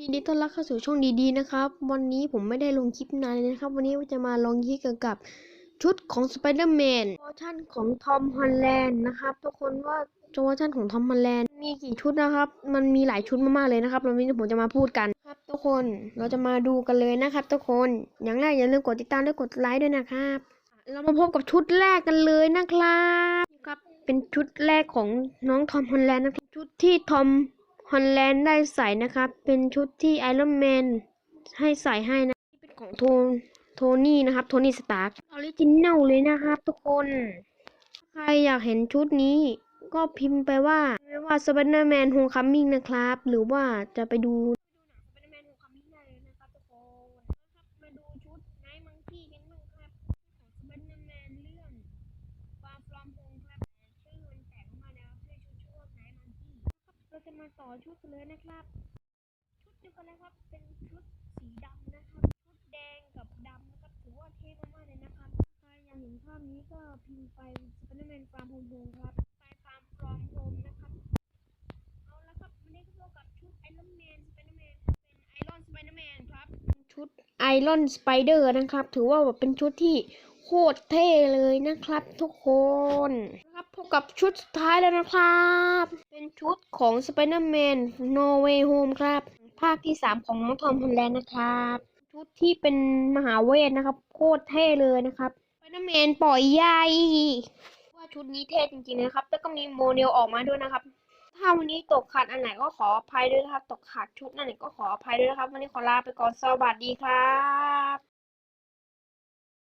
ยินดีต้อนรับเข้าสู่ช่องดีๆนะครับ วันนี้ผมไม่ได้ลงคลิปนานเลยนะครับ วันนี้จะมาลองคลิปเกี่ยวกับชุดของสไปเดอร์แมนเวอร์ชันของทอมฮอลแลนด์นะครับ ทุกคนว่าเวอร์ชันของทอมฮอลแลนด์มีกี่ชุดนะครับ มันมีหลายชุดมากๆเลยนะครับวันนี้ผมจะมาพูดกันครับ ทุกคนเราจะมาดูกันเลยนะครับ ทุกคนอย่างแรกอย่าลืมกดติดตามและกดไลค์ด้วยนะครับ เรามาพบกับชุดแรกกันเลยนะครับครับเป็นชุดแรกของน้องทอมฮอลแลนด์นะครับชุดที่ทอม ฮอลแลนด์ได้ใส่นะครับ เป็นชุดที่ไอรอนแมนให้ใส่ให้นะที่เป็นของโทโทนี่นะครับ โทนี่สตาร์กออริจินัลเลยนะครับทุกคน ใครอยากเห็นชุดนี้ก็พิมพ์ไปว่าไม่ว่าสไปเดอร์แมนโฮมคัมมิ่งนะครับ หรือว่าจะไปดู มาต่อชุดกันเลยนะครับ ชุดเดียวกันเลยครับ เป็นชุดสีดำนะครับ ชุดแดงกับดำนะครับ ถือว่าเท่มากๆเลยนะครับ ใครอยากเห็นภาพนี้ก็พิมพ์ไปสไปเดอร์แมนฟาร์มโฮมโฮมครับไปฟาร์มฟรอมโฮมนะครับ เอาละครับวันนี้ก็พบกับชุดไอรอนแมนสไปเดอร์แมนครับเป็นไอรอนสไปเดอร์แมนครับชุดไอรอนสไปเดอร์นะครับ ถือว่าแบบเป็นชุดที่โคตรเท่เลยนะครับทุกคนนะครับพบกับชุดสุดท้ายแล้วนะครับ ชุดของ Spider-Man No Way Home ครับ ภาคที่ 3 ของน้องทอมฮอลแลนด์นะครับ ชุดที่เป็นมหาเวทนะครับ โคตรเท่เลยนะครับ Spider-Man ปล่อยใยว่าชุดนี้เท่จริงๆนะครับ แล้วก็มีโมเดลออกมาด้วยนะครับ ถ้าวันนี้ตกขาดอันไหนก็ขออภัยด้วยนะครับ ตกขาดชุดอันไหนก็ขออภัยด้วยนะครับ วันนี้ขอลาไปก่อนสวัสดีครับ